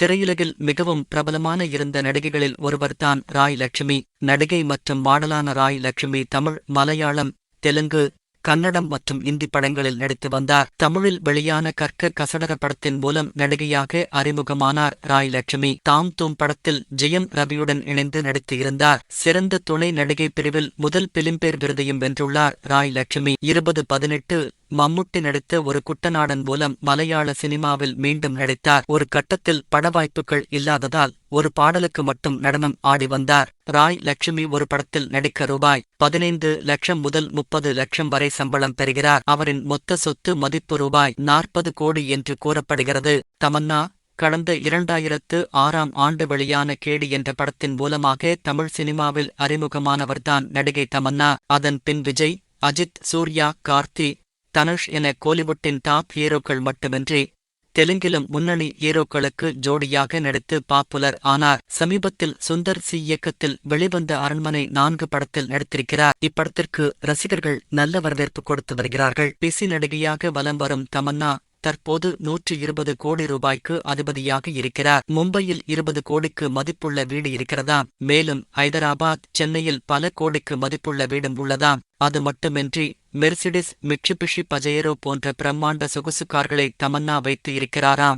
திரையுலகில் மிகவும் பிரபலமான இருந்த நடிகைகளில் ஒருவர்தான் ராய் லட்சுமி. நடிகை மற்றும் மாடலான ராய் லட்சுமி தமிழ் மலையாளம் தெலுங்கு கன்னடம் மற்றும் இந்தி படங்களில் நடித்து வந்தார். தமிழில் வெளியான கற்க கசடர படத்தின் மூலம் நடிகையாக அறிமுகமானார் ராய் லட்சுமி. தாம் தூம் படத்தில் ஜெயம் ரவியுடன் இணைந்து நடித்து இருந்தார் சிறந்த துணை நடிகை பிரிவில் முதல் பிலிம்பேர் விருதையும் வென்றுள்ளார் ராய் லட்சுமி. இருபது பதினெட்டு மம்முட்டி நடித்த ஒரு குட்டநாடன் மூலம் மலையாள சினிமாவில் மீண்டும் நடித்தார். ஒரு கட்டத்தில் பட வாய்ப்புகள் இல்லாததால் ஒரு பாடலுக்கு மட்டும் நடனம் ஆடி வந்தார். ராய் லட்சுமி ஒரு படத்தில் நடிக்க ரூபாய் பதினைந்து லட்சம் முதல் முப்பது லட்சம் வரை சம்பளம் பெறுகிறார். அவரின் மொத்த சொத்து மதிப்பு ரூபாய் நாற்பது கோடி என்று கூறப்படுகிறது. தமன்னா கடந்த இரண்டாயிரத்து ஆறாம் ஆண்டு வெளியான கேடி என்ற படத்தின் மூலமாக தமிழ் சினிமாவில் அறிமுகமானவர்தான் நடிகை தமன்னா. அதன் பின் விஜய் அஜித் சூர்யா கார்த்தி தனுஷ் என கோலிவுட்டின் டாப் ஹீரோக்கள் மட்டுமின்றி தெலுங்கிலும் முன்னணி ஹீரோக்களுக்கு ஜோடியாக நடித்து பாப்புலர் ஆனார். சமீபத்தில் சுந்தர் சி இயக்கத்தில் வெளிவந்த அரண்மனை நான்கு படத்தில் நடித்திருக்கிறார். இப்படத்திற்கு ரசிகர்கள் நல்ல வரவேற்பு கொடுத்து வருகிறார்கள். பிசி நடிகையாக வலம் வரும் தமன்னா தற்போது நூற்று இருபது கோடி ரூபாய்க்கு அதிபதியாக இருக்கிறார். மும்பையில் இருபது கோடிக்கு மதிப்புள்ள வீடு இருக்கிறதாம். மேலும் ஐதராபாத் சென்னையில் பல கோடிக்கு மதிப்புள்ள வீடும் உள்ளதாம். அது மட்டுமின்றி மெர்சிடிஸ் மிட்சுபிஷி பஜேரோ போன்ற பிரம்மாண்ட சொகுசு கார்களை தமன்னா வைத்து இருக்கிறாராம்.